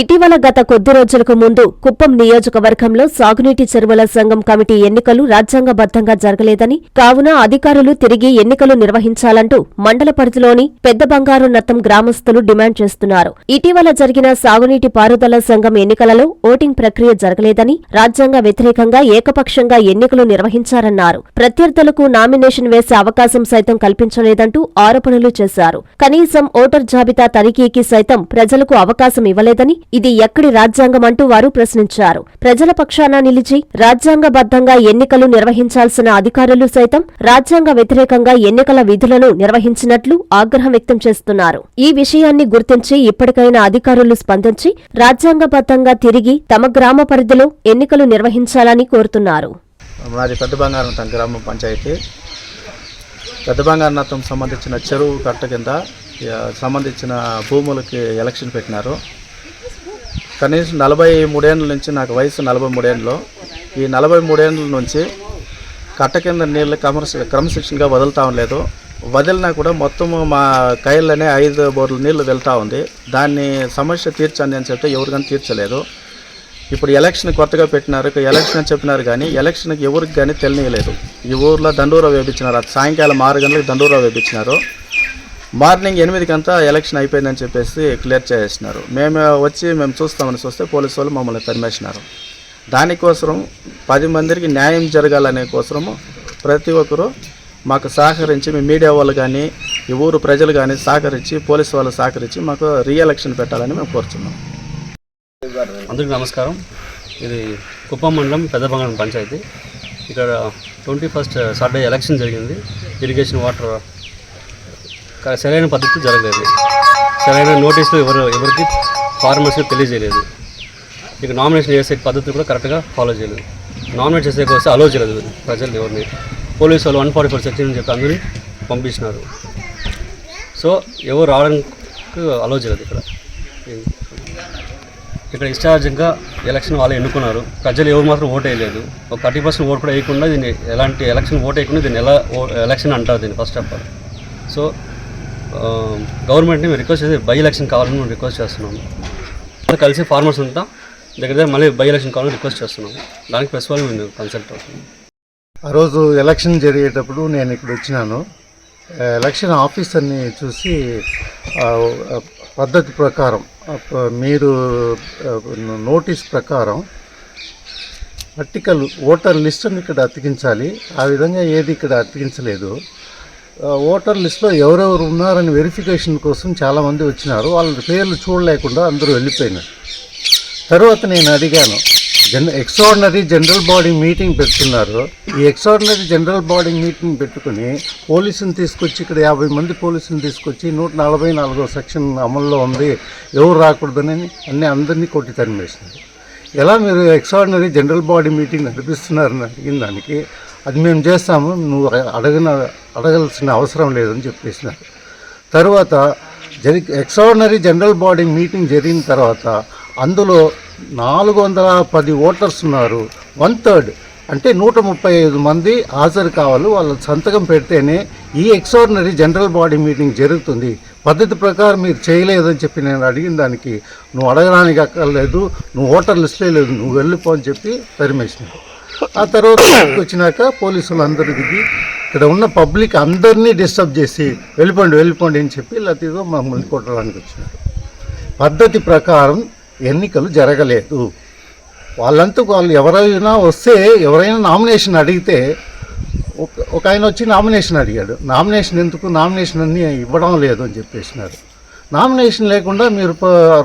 ఇటీవల గత కొద్ది రోజులకు ముందు కుప్పం నియోజకవర్గంలో సాగునీటి చెరువుల సంఘం కమిటీ ఎన్నికలు రాజ్యాంగబద్దంగా జరగలేదని కావున అధికారులు తిరిగి ఎన్నికలు నిర్వహించాలంటూ మండల పరిధిలోని పెద్ద బంగారు నత్తం గ్రామస్తులు డిమాండ్ చేస్తున్నారు. ఇటీవల జరిగిన సాగునీటి పారుదల సంఘం ఎన్నికలలో ఓటింగ్ ప్రక్రియ జరగలేదని రాజ్యాంగ వ్యతిరేకంగా ఏకపక్షంగా ఎన్నికలు నిర్వహించారన్నారు. ప్రత్యర్థులకు నామినేషన్ వేసే అవకాశం సైతం కల్పించలేదంటూ ఆరోపణలు చేశారు. కనీసం ఓటర్ జాబితా తనిఖీకి సైతం ప్రజలకు అవకాశం ఇవ్వలేదని ఇది ఎక్కడి రాజ్యాంగం అంటూ వారు ప్రశ్నించారు. ప్రజల పక్షాన నిలిచి రాజ్యాంగబద్ధంగా ఎన్నికలు నిర్వహించాల్సిన అధికారులు సైతం రాజ్యాంగ వ్యతిరేకంగా ఎన్నికల విధులను నిర్వహించినట్లు ఆగ్రహం వ్యక్తం చేస్తున్నారు. ఈ విషయాన్ని గుర్తించి ఇప్పటికైనా అధికారులు స్పందించి రాజ్యాంగబద్ధంగా తిరిగి తమ గ్రామ పరిధిలో ఎన్నికలు నిర్వహించాలని కోరుతున్నారు. మాది పెద్ద బంగారనతం గ్రామ పంచాయతీ. పెద్ద సంబంధించిన చెరువు కట్ట కింద సంబంధించిన భూములకి ఎలక్షన్ పెట్టినారు. కనీసం నలభై మూడేళ్ళ నుంచి నాకు వయసు నలభై మూడేళ్ళు ఈ నలభై మూడేళ్ళ నుంచి కట్ట కింద నీళ్ళు క్రమశ క్రమశిక్షణగా వదులుతా లేదు వదిలినా కూడా మొత్తం మా కైళ్ళనే ఐదు బోర్ల నీళ్ళు వెళ్తూ ఉంది. దాన్ని సమస్య తీర్చండి అని చెప్తే ఎవరికైనా తీర్చలేదు. ఇప్పుడు ఎలక్షన్ కొత్తగా పెట్టినారు ఎలక్షన్ అని చెప్పినారు కానీ ఎలక్షన్కి ఎవరికి కానీ తెలియలేదు. ఈ ఊర్లో దండూరా వేపించినారు. సాయంకాలం ఆరు గంటలకు దండూరా వేపించినారు. మార్నింగ్ ఎనిమిదికంతా ఎలక్షన్ అయిపోయిందని చెప్పేసి క్లియర్ చేసేసినారు మేము వచ్చి మేము చూస్తామని చూస్తే పోలీసు వాళ్ళు మమ్మల్ని తరిమేసినారు. దానికోసం పది మందికి న్యాయం జరగాలనే కోసము ప్రతి ఒక్కరూ మాకు సహకరించి మీ మీడియా వాళ్ళు కానీ ఈ ఊరు ప్రజలు కానీ సహకరించి పోలీసు వాళ్ళు సహకరించి మాకు రీఎలక్షన్ పెట్టాలని మేము కోరుతున్నాం అందరికీ నమస్కారం. ఇది కుప్పం మండలం పెద్దబంగళం పంచాయతీ. ఇక్కడ ట్వంటీ ఫస్ట్ సాటర్డే ఎలక్షన్ జరిగింది. ఇరిగేషన్ వాటర్ సరైన పద్ధతి జరగలేదు. సరైన నోటీసులు ఎవరు ఎవరికి ఫార్మర్స్కి తెలియజేయలేదు. ఇక నామినేషన్ చేసే పద్ధతి కూడా కరెక్ట్గా ఫాలో చేయలేదు. నామినేట్ చేసే వస్తే అలో చేయలేదు ప్రజలు ఎవరిని. పోలీసు వాళ్ళు వన్ ఫార్టీ ఫోర్ సెక్షన్ అని చెప్పి అందరినీ పంపించినారు. సో ఎవరు రావడానికి అలో చేయలేదు ఇక్కడ. ఇక్కడ ఇష్టార్జంగా ఎలక్షన్ వాళ్ళు ఎన్నుకున్నారు. ప్రజలు ఎవరు మాత్రం ఓట్ వేయలేదు. ఒక థర్టీ పర్సెంట్ ఓట్ కూడా వేయకుండా దీన్ని ఎలాంటి ఎలక్షన్ ఓట్ వేయకుండా దీన్ని ఎలా ఓ- ఎలక్షన్ అంటారు దీన్ని ఫస్ట్ ఆఫ్ ఆల్ సో గవర్నమెంట్ని మేము రిక్వెస్ట్ చేసి బై ఎలక్షన్ కావాలని మేము రిక్వెస్ట్ చేస్తున్నాము. కలిసి ఫార్మర్స్ అంతా దగ్గర దగ్గర మళ్ళీ బై ఎలక్షన్ కావాలని రిక్వెస్ట్ చేస్తున్నాము. దానికి ప్రెస్ వాళ్ళు మేము కన్సల్ట్ అవుతున్నాం ఆ రోజు ఎలక్షన్ జరిగేటప్పుడు నేను ఇక్కడ వచ్చినాను. ఎలక్షన్ ఆఫీసర్ని చూసి పద్ధతి ప్రకారం మీరు నోటీస్ ప్రకారం పర్టికల్ ఓటర్ లిస్టును ఇక్కడ అతికించాలి. ఆ విధంగా ఏది ఇక్కడ అతికించలేదు. ఓటర్ లిస్టులో ఎవరెవరు ఉన్నారని వెరిఫికేషన్ కోసం చాలామంది వచ్చినారు. వాళ్ళ పేర్లు చూడలేకుండా అందరూ వెళ్ళిపోయినారు. తర్వాత నేను అడిగాను జన్ ఎక్స్ట్రాడినరీ జనరల్ బాడీ మీటింగ్ పెడుతున్నారు. ఈ ఎక్స్ట్రాడినరీ జనరల్ బాడీ మీటింగ్ పెట్టుకుని పోలీసుని తీసుకొచ్చి ఇక్కడ యాభై మంది పోలీసుని తీసుకొచ్చి నూట నలభై నాలుగో సెక్షన్ అమల్లో ఉంది ఎవరు రాకూడదని అన్ని అందరినీ కొట్టి తరిమేసినారు. ఎలా మీరు ఎక్స్ట్రాడినరీ జనరల్ బాడీ మీటింగ్ నడిపిస్తున్నారని అడిగిన దానికి అది మేము చేస్తాము నువ్వు అడగన అడగాల్సిన అవసరం లేదని చెప్పేసినారు. తర్వాత జరి ఎక్స్ట్రాడినరీ జనరల్ బాడీ మీటింగ్ జరిగిన తర్వాత అందులో నాలుగు వందల పది ఓటర్స్ ఉన్నారు. వన్ థర్డ్ అంటే నూట ముప్పై ఐదు మంది హాజరు కావాలి వాళ్ళ సంతకం పెడితేనే ఈ ఎక్స్ట్రాడినరీ జనరల్ బాడీ మీటింగ్ జరుగుతుంది. పద్ధతి ప్రకారం మీరు చేయలేదని చెప్పి నేను అడిగిన దానికి నువ్వు అడగడానికి అక్కర్లేదు నువ్వు ఓటర్ లిస్ట్లో లేదు నువ్వు వెళ్ళిపో అని చెప్పి పరిమేసినావు ఆ తర్వాత వచ్చినాక పోలీసులు అందరూ దిగి ఇక్కడ ఉన్న పబ్లిక్ అందరినీ డిస్టర్బ్ చేసి వెళ్ళిపోండి వెళ్ళిపోండి అని చెప్పి లతీదో మమ్మల్ని కొట్టడానికి వచ్చినారు. పద్ధతి ప్రకారం ఎన్నికలు జరగలేదు. వాళ్ళంతకు వాళ్ళు ఎవరైనా వస్తే ఎవరైనా నామినేషన్ అడిగితే ఒక- ఒక ఆయన వచ్చి నామినేషన్ అడిగాడు. నామినేషన్ ఎందుకు? నామినేషన్ అన్నీ ఇవ్వడం లేదు అని చెప్పేసినారు. నామినేషన్ లేకుండా మీరు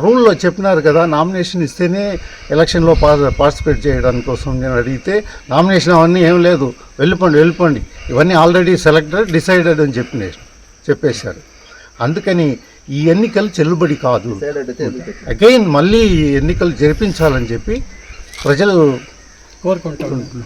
రూల్లో చెప్పినారు కదా నామినేషన్ ఇస్తేనే ఎలక్షన్లో పార్టిసిపేట్ చేయడానికి కోసం నేను అడిగితే నామినేషన్ అవన్నీ ఏం లేదు వెళ్ళిపోండి వెళ్ళిపోండి. ఇవన్నీ ఆల్రెడీ సెలెక్టెడ్ డిసైడెడ్ అని చెప్పిన చెప్పేశారు. అందుకని ఈ ఎన్నికలు చెల్లుబడి కాదు. అగైన్ మళ్ళీ ఎన్నికలు జరిపించాలని చెప్పి ప్రజలు కోరుకుంటున్నాం.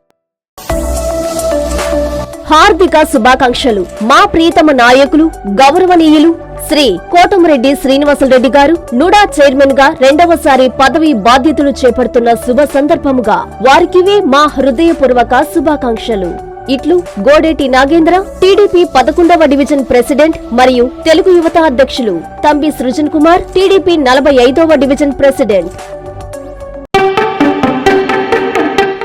హార్దిక శుభాకాంక్షలు. మా ప్రీతమ నాయకులు గౌరవనీయులు శ్రీ కోటమిరెడ్డి శ్రీనివాసరెడ్డి గారు నుడా చైర్మన్గా రెండవసారి పదవి బాధ్యతలు చేపడుతున్న శుభ సందర్భముగా వారికివే మా హృదయపూర్వక శుభాకాంక్షలు. ఇట్లు గోడేటి నాగేంద్ర టీడీపీ పదకొండవ డివిజన్ ప్రెసిడెంట్ మరియు తెలుగు యువత అధ్యక్షులు. తంబి సృజన్ కుమార్ టీడీపీ నలభై ఐదవ డివిజన్ ప్రెసిడెంట్.